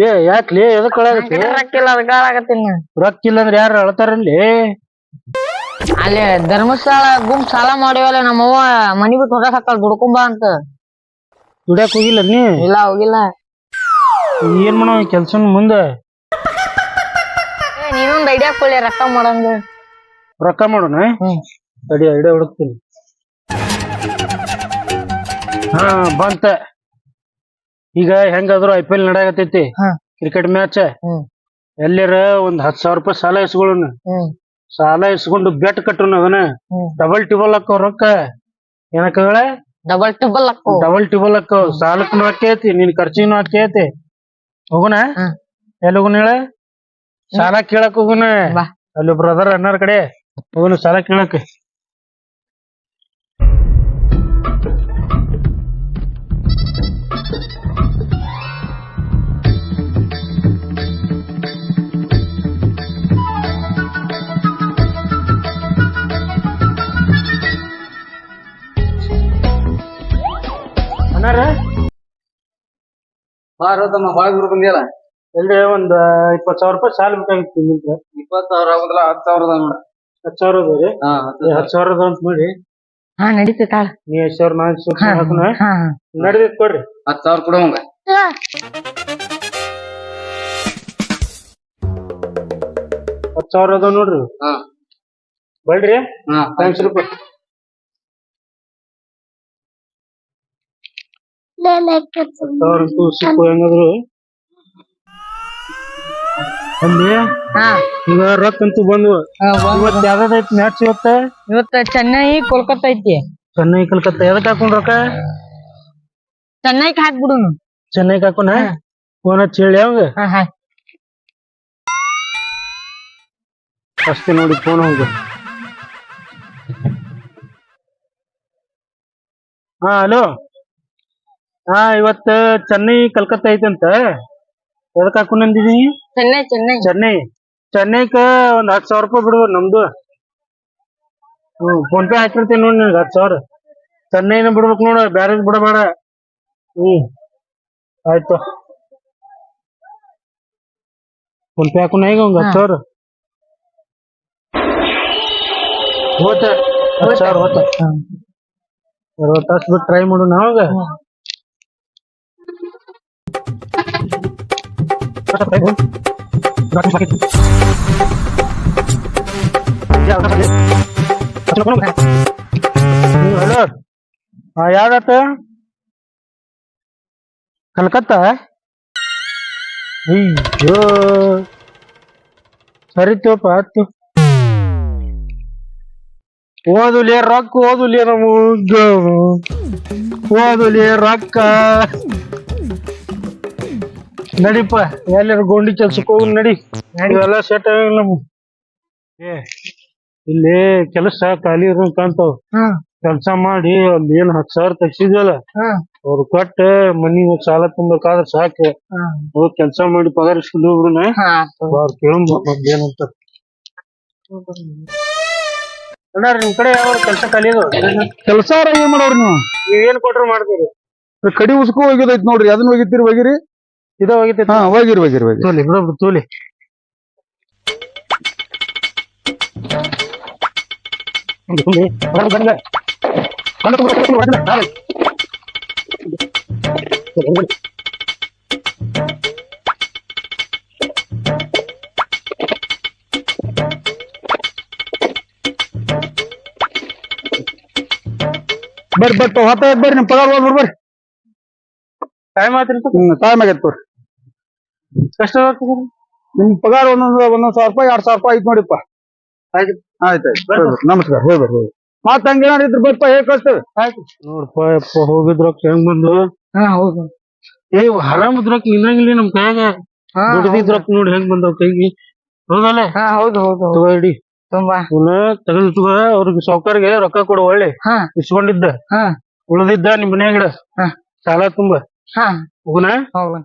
ಏ ಯಾಕ್ಲಿ ಎದಕ್ ಕೊಳಾಗತ್ತಿ ರೊಕ್ಕಿಲ್ಲ ಅದಕ್ಕ ಆಗತ್ತೀನಿ ರೊಕ್ಕ ಇಲ್ಲ ಅಂದ್ರೆ ಯಾರು ಅಳ್ತಾರಲ್ಲಿ ಅಲ್ಲಿ? ಧರ್ಮಸ್ಥಳ ಗುಂಪ್ ಸಾಲ ಮಾಡಿವಲ್ಲ ನಮ್ಮವ್ವ ಮನಿ ಬಿಟ್ಟು ಹೊರಗೆ ಹಾಕಲ್ ದುಡ್ಕೊಂಬಾ ಅಂತ. ದುಡ್ಯಾಕ್ ಹೋಗಿಲ್ಲ ನೀ? ಇಲ್ಲ ಹೋಗಿಲ್ಲ. ಏನ್ ಮಾಡೋ ಕೆಲ್ಸ ಮುಂದೆ? ನೀನೊಂದ್ ಐಡಿಯಾ ಕೊಡ್ಲಿ ರೊಕ್ಕ ಮಾಡಂಗ. ರೊಕ್ಕ ಮಾಡೋಣ ತಡಿ ಐಡಿಯಾ ಹುಡುಕ್ತೀನಿ. ಹಾ ಬಂತ. ಈಗ ಹೆಂಗಾದ್ರು I P L cricket match ಎಲ್ಲರ ಒಂದ್ ಹತ್ ಸಾವಿರ ರೂಪಾಯಿ ಸಾಲ ಇಸ್ಕೊಳ್ಳೋಣ. ಸಾಲ ಇಸ್ಕೊಂಡು ಬೆಟ್ ಕಟ್ಟೋಣ ಅದನ್ನ. ಡಬಲ್ ಟಿಬಲ್ ಹಾಕೋ ರೊಕ್ಕ. ಏನಕ್ಕಗಳ ಡಬಲ್ ಟಿಬಲ್ ಹಾಕೋ. ಡಬಲ್ ಟಿಬಲ್ ಹಾಕೋ. ಸಾಲಕ್ಕೂ ಹಾಕೈತಿ ನಿನ್ ಖರ್ಚಿನೂ ಹಾಕೈತಿ. ಹೋಗುಣ. ಎಲ್ಲಿ ಹೋಗುಣ ಹೇಳ? ಸಾಲ ಕೇಳಕ್ ಹೋಗುನ? ಬಾ. ಅಲ್ಲಿ ಬ್ರದರ್ ಅಣ್ಣಾರ ಕಡೆ. ಹೋಗುನು ಸಾಲ ಕೇಳಕ್. ಅಣ್ಣಾರ? ಭಾರತಮ್ಮ ಬಾಳ ದೂರ ಬಂದಿಯಲ್ಲ? ಎಲ್ರಿ ಒಂದ್ ಇಪ್ಪತ್ ಸಾವಿರ ರೂಪಾಯಿ ಸಾಲ ಬೇಕಾಗಿತ್ತು ನಿಮ್ಗೆ. ಇಪ್ಪತ್ ಸಾವಿರ ಆಗುದಿಲ್ಲ ಹತ್ತು ಸಾವಿರದ ಹತ್ತು ಸಾವಿರ ಅದ ರೀ? ಹಾ ಹತ್ತು ಸಾವಿರ. ಅದ ಅಂತ ನೋಡಿ. ಹಾ ನಡೀತಾಳ ನೀ ಐದ್ ಸಾವಿರ ನಾ ಐದ್ ಸಾವಿರ ಹಾಕೋಣ ಹಾ. ನಡ್ದೈತ್ ಕೊಡ್ರಿ. ಹತ್ತು ಸಾವಿರ ಕೊಡವಂಗ ಹತ್ತು ಸಾವಿರ ಅದಾವ ನೋಡ್ರಿ. ಹಾ. ಬಳ್ರಿ. ಹಾ ಥ್ಯಾಂಕ್ಸ್ ರೂಪಾಯಿ. ಸಾವಿರ ಅಂತೂ ಸಿಕ್ಕು ಹೆಂಗಾದ್ರು. ಹಾ. ಈಗ ರೊಕ್ಕ ಅಂತೂ ಬಂದ್ವು. ಇವತ್ತು ಮ್ಯಾಚ್ ಇವತ್ತ? ಇವತ್ತ ಚೆನ್ನೈ ಕೋಲ್ಕತ್ತಾ ಐತಿ. ಚೆನ್ನೈ ಕಲ್ಕತ್ತಾ. ಯಾವ್ದಕ್ ಹಾಕೊಂಡ್ ರೊಕ್ಕ? ಚೆನ್ನೈ ಹಾಕ್ಬಿಡು ಚೆನ್ನೈ ಹಾಕೋಣ ಫೋನ್ ಹಚ್ಚಿ ಹೇಳಿ ಅವಂಗ. ಅಷ್ಟೇ ನೋಡಿ ಫೋನ್ ಹೋಗ ಹಾ ಹಲೋ. ಹಾ ಇವತ್ತ ಚೆನ್ನೈ ಕಲ್ಕತ್ತಾ ಐತಂತ? ಎದಕ್ ಹಾಕೊಂಡ್ ಅಂದಿದೀನಿ ಚೆನ್ನೈ ಚೆನ್ನೈ. ಚೆನ್ನೈ. ಚೆನ್ನೈಕ ಒಂದ್ ಹತ್ತು ಸಾವಿರ ರೂಪಾಯಿ ಬಿಡ್ಬೋದು ನಮ್ದು. ಹ್ಮ್ ಫೋನ್ ಪೇ ಹಾಕಿರ್ತೀನಿ ನೋಡಿ ನಿನ್ಗೆ ಹತ್ತು ಸಾವಿರ. ಚೆನ್ನೈನ ಬಿಡ್ಬೇಕು ನೋಡು ಬ್ಯಾರೇಜ್ ಬಿಡಬೇಡ. ಹ್ಮ್ ಆಯ್ತು. ಫೋನ್ ಪೇ ಹಾಕೊಂಡು ಈಗ ಒಂದ್ ಹತ್ತು ಸಾವಿರ? ಹೋತ. ಹತ್ತು ಸಾವಿರ ಹೋತ. ಅರವತ್ತು ತಾಸು ಬಿಟ್ಟು ಟ್ರೈ ಮಾಡೋಣ ಅವಾಗ? ಹಾ ಯಾವ್ದಾತ ಕಲ್ಕತ್ತಾ? ಅಯ್ಯೋ. ಸರಿ ತೋಪ ಓದುಲೇ ಓದುಲಿ ರೊಕ್ಕ ಓದುಲಿ ನಮಗ ಓದುಲಿ ರೊಕ್ಕ. ನಡಿಪ ಎಲ್ಲಾರು ಗೊಂಡಿ ಕೆಲ್ಸಕ್ಕೆ ಹೋಗಿ ನಡಿ. ಇವೆಲ್ಲ ಸೆಟ್ ಆಗಿಲ್ಲ ನಮ್ ಏ ಇಲ್ಲಿ ಕೆಲಸ ಖಾಲಿ ಇರೋ ಕಾಣ್ತಾವ ಕೆಲಸ ಮಾಡಿ ಅಲ್ಲಿ ಏನ್ ಹತ್ತು ಸಾವಿರ ತೆಗ್ಸಿದ್ವಲ್ಲ ಅವ್ರು ಕೊಟ್ಟ ಮನಿ ಸಾಲ ತುಂಬಬೇಕಾದ್ರ ಸಾಕು. ಹೋಗಿ ಕೆಲಸ ಮಾಡಿ ಪಗಾರ ಹಾ. ಅವ್ರು ಕೇಳಂಬ ಏನಂತ. ನಿಮ್ ಕಡೆ ಯಾವ ಕೆಲಸ ಖಾಲಿ ಇದಾವ? ಕೆಲಸ ಏನ್ ಮಾಡೋರಿ ನೀವು ನೀವ್. ಏನ್ ಕೊಟ್ರು ಮಾಡ್ತೀರಿ? ಕಡಿ ಉಸ್ಕೋ ಹೋಗಿದೈತ್ ನೋಡ್ರಿ ಅದನ್ನ ಹೋಗಿತ್ತೀರಿ ಹೋಗಿರಿ. ಇದ ಹೋಗಿತೈತಿ ಹಾ ಹೋಗಿರಿ ಹೋಗಿರಿ ಹೋಗಿರಿ. ತೋಲಿ ಬಿಡೋದು ತೋಲಿ. ಬರ್ರಿ ಬರ್ರಿ ಹೊತ್ತ ಬರ್ರಿ ನಿಮ್ ಪಗಾರ ಬರ್ರಿ. ಟೈಮ್ ಆತಿರ್ತ ಟೈಮ್ ಆಗೈತೆ ತೋರಿ. ಎಷ್ಟು ಆಗ್ತದೆ ನಿಮ್ ಪಗಾರ ಒಂದೊಂದ್ ಒಂದೊಂದ್ ಸಾವಿರ ರೂಪಾಯಿ ಎರಡ್ ಸಾವಿರ ರೂಪಾಯಿ ಐತ್ ನೋಡಿಪ್ಪ. ಆಯ್ತು. ಆಯ್ತು ಆಯ್ತು. ನಮಸ್ಕಾರ. ಹೋಗಿ ಬರ್ರಿ ಹೋಗಿ ಮತ್ತ ಹಂಗೇನಾರ ಇದ್ರ ಬರ್ಪ ಹೇಗ್ ಕಳ್ಸ್ತೇವೆ. ಆಯ್ತು. ನೋಡಪ್ಪ ಯಪ್ಪ ಹೋಗಿದ್ರೊಕ್ಕ ಹೆಂಗ್ ಬಂದು? ಹಾ ಹೌದು. ಏ ಹರಾಮದ್ರೊಕ್ಕ ನಿನ್ನಂಗಿಲ್ಲ ನಮ್ ಕೈಯಾಗ. ಹಾ ದುಡಿದಿದ್ರೊಕ್ಕ ನೋಡಿ ಹೆಂಗ್ ಬಂದವ್ ಕೈಗೆ. ಹೌದಲ್ಲ? ಹಾ ಹೌದು ಹೌದು ಇಡಿ. ತುಂಬಾ. ತೆಗೆದು ತಗೋ ಅವ್ರಿಗೆ ಸಾವ್ಕಾರ್ಗೆ ರೊಕ್ಕ ಕೊಡು ಒಳ್ಳೆ. ಹಾ. ಇಸ್ಕೊಂಡಿದ್ದ. ಹಾ. ಉಳಿದಿದ್ದ ನಿಮ್ ಮನ್ಯಾಗ ಹಾ. ಸಾಲ ತುಂಬ. ಹಾ. ಹೋಗುನ? ಹೌದು